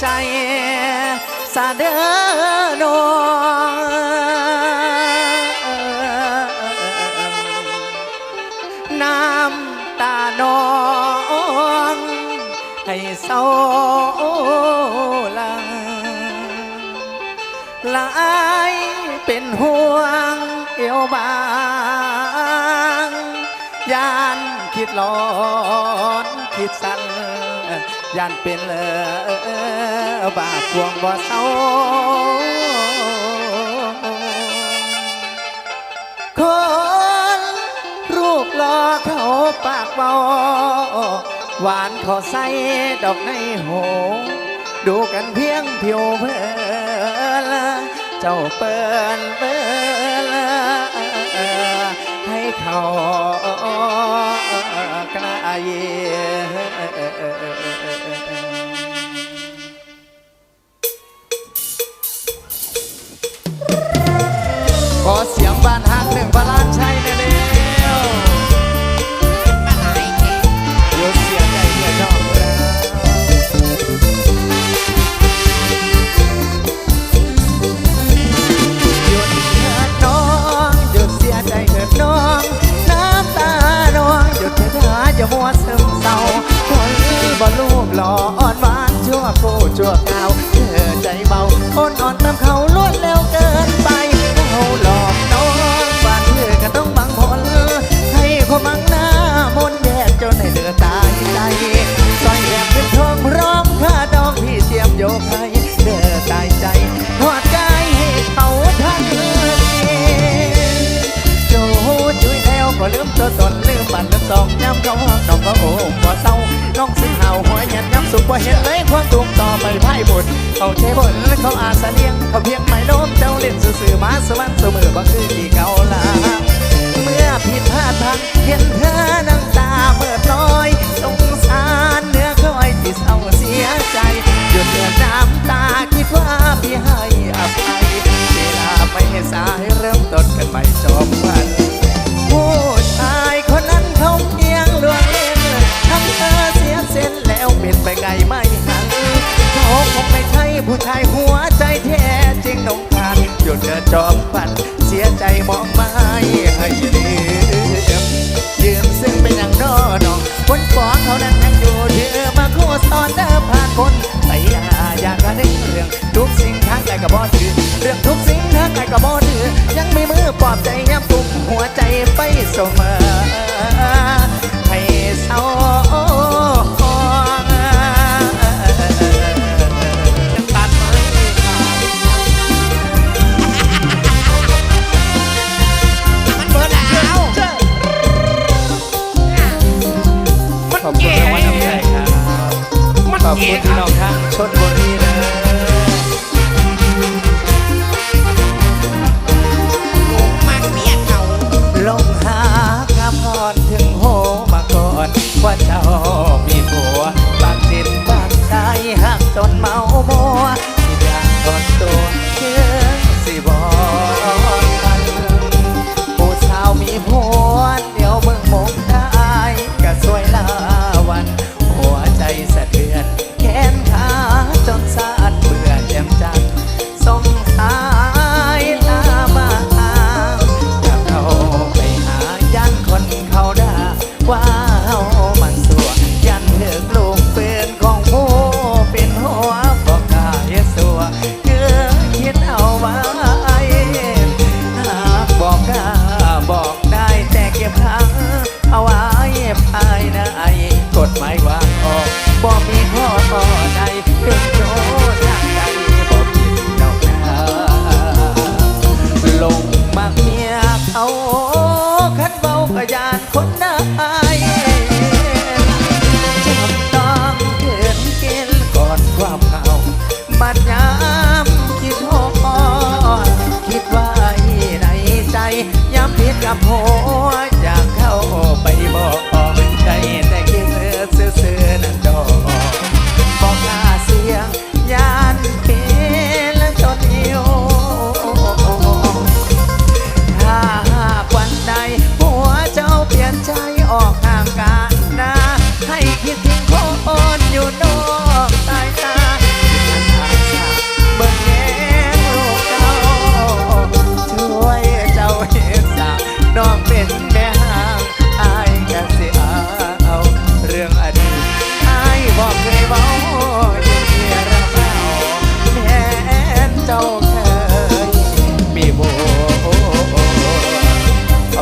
ใจสาเดอนน้ำตานองให้เศร้าลังหลายเป็นห่วงเอวบางยานคิดร้อนคิดสั่น ยานเป็นเลอบาปพวงบ่เศร้าคนรูปหล่อเขาปากเบาหวานขอใส่ดอกในโหดูกันเพียงผิวเพื่อนเจ้าเปินเปิน เขากล ว่าเห็นเลยความตุ่มต่อไปพ่ายบุญเขาใช้บนเขาอาสาเลี้ยงเขาเพียงไม่โน้มเจ้าเล่นสื่อมาสวรรค์เสมอบ่คือที่เขา แล้วเป็นไปไงไม่หันเขาคงไม่ใช่ผู้ชายหัวใจแท้จริงน้องทานหยุดเดินจอมฝัน เสียใจมองไม่ให้ลืมยืมซึ่งเป็นอย่างนอน้อง คนฟ้องเขานั้นยังอยู่เธอมาโคตอนเดิมผ่านคนใส่ยาอยากกระดิ่งเรื่องทุกสิ่งทางใจกับบอถือเรื่องทุกสิ่งทางใจกับบอถือยังมีมือปลอบใจย้ำตุกหัวใจไปเสมอ อบคุณพี่น้องทั้งชนบุรีนะมันเมียลงหากระพรถึงโหมาก่อนว่าเจ้ามีผัว บางดินบางใจหักจนเมาโม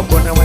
con amor.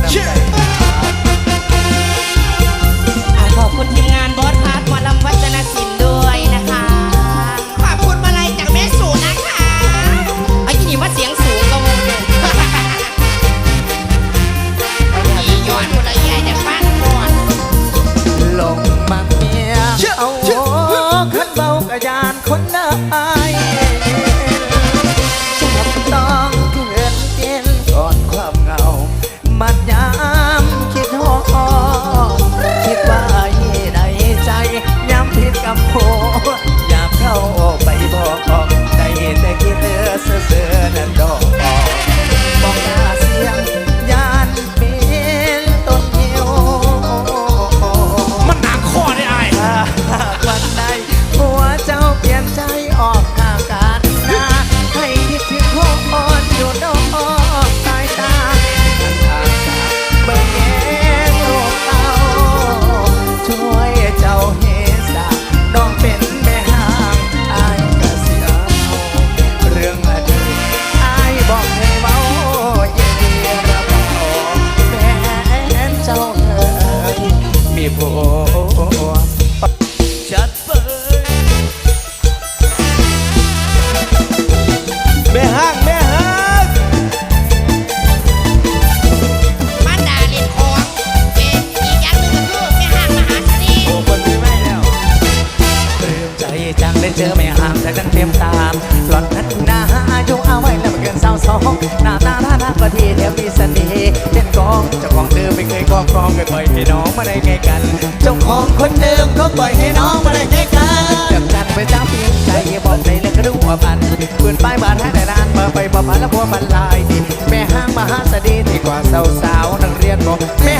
มาได้ไงกัน เจ้าของคนเดิมก็ปล่อยให้น้องมาได้ไงกันจับจันไปจ้าเพียงใจบอกในเรื่องกระดูกพันปืนป้ายบานให้แต่นานมาไปมาพันแล้วพวมันลายดีแม่ห้างมหาสดีที่กว่าสาวสาวๆนักเรียนบอกแม่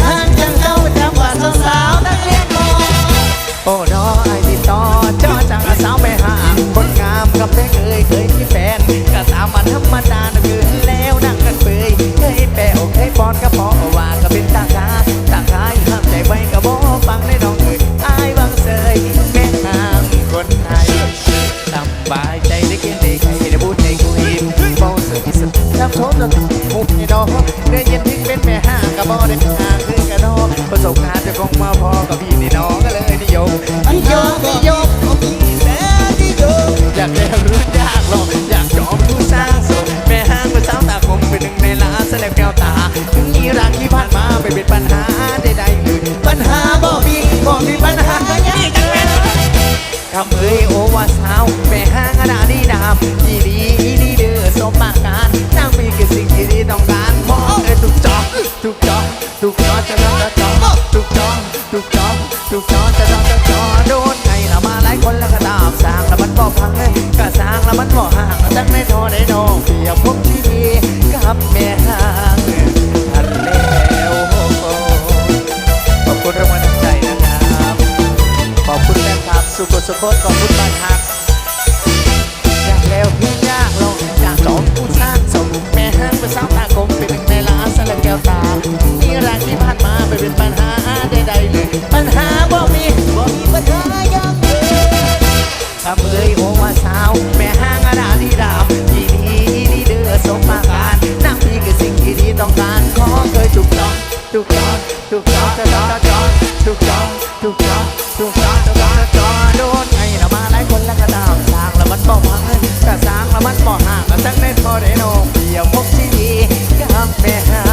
คือกระดอประสบการณ์จะคงมาพอกับพี่นี่น้องก็เลยนิยมนิยมนิยมเอามีแต่นิยมอยากได้รู้ยากหรอกอยากจอมผู้สร้างสมแม่ห้างเป็นสาวตาคมเป็นหนึ่งในล้านแสดงแก้วตาถึงมีรักที่ผ่านมาไม่เป็นปัญหาใดๆเลยปัญหาบ่มีบ่มีปัญหาอย่างจังแม่คำเอ้ยโอว่าสาว ทุกจอจะรอจะจอทุกจอทุกจอทุกจอจะรอจะจอโดนไงละมาหลายคนแล้วก็ตามสร้างแล้วมันบ่พังเลยก็สร้างแล้วมันบ่ห่างจังไม่ทอได้นองเปียพบที่ดีกับแม่ห้างทันแล้วขอบคุณรางวัลน้ำใจนะครับ ขอบคุณแฟนคลับสุขสุขขอบคุณ กลับแม่ห้า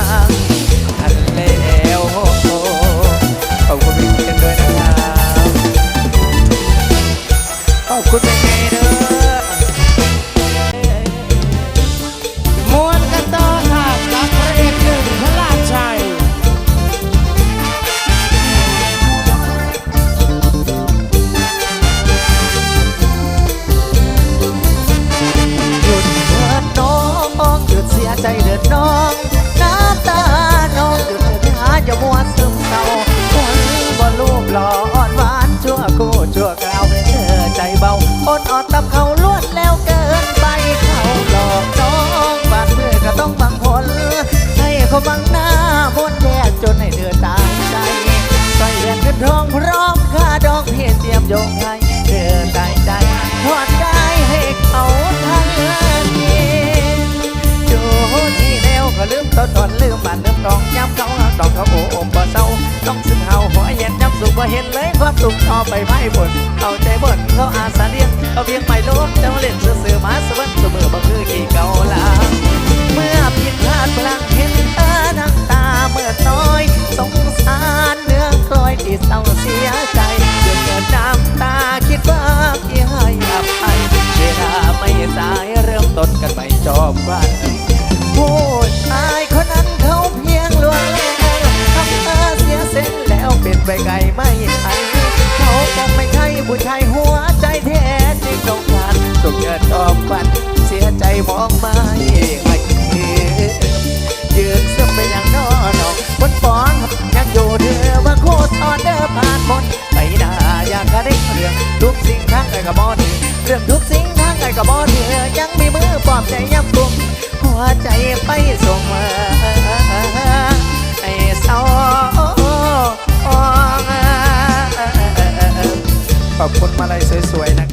เขาโอ้อมบ่เศร้าต้องซึ่งเฮาหัวเย็นย้ำสุขบ่เห็นเลยความสุขต่อไปไม่บนเอาใจบนเขาอาสาเลี้ยงเอาเพียงไม่ลบเจ้าเล่นซื่อมาสวรรค์เสมอบ่คือกี่เก่าลาเมื่อผิดพลาดพลังเห็นตาน้ำตาเมื่อน้อยสงสารเนื้อคลอยที่เศร้าเสียใจเกิดเกิดน้ำตาคิดว่าพี่ให้อภัยเวลาไม่สา ทั้งไอ้กระบอยังมีมือปลอบใจย้ำกุมหัวใจไปส่งมาไอ้เศร้าขอบคุณมาลัยสวยๆนะ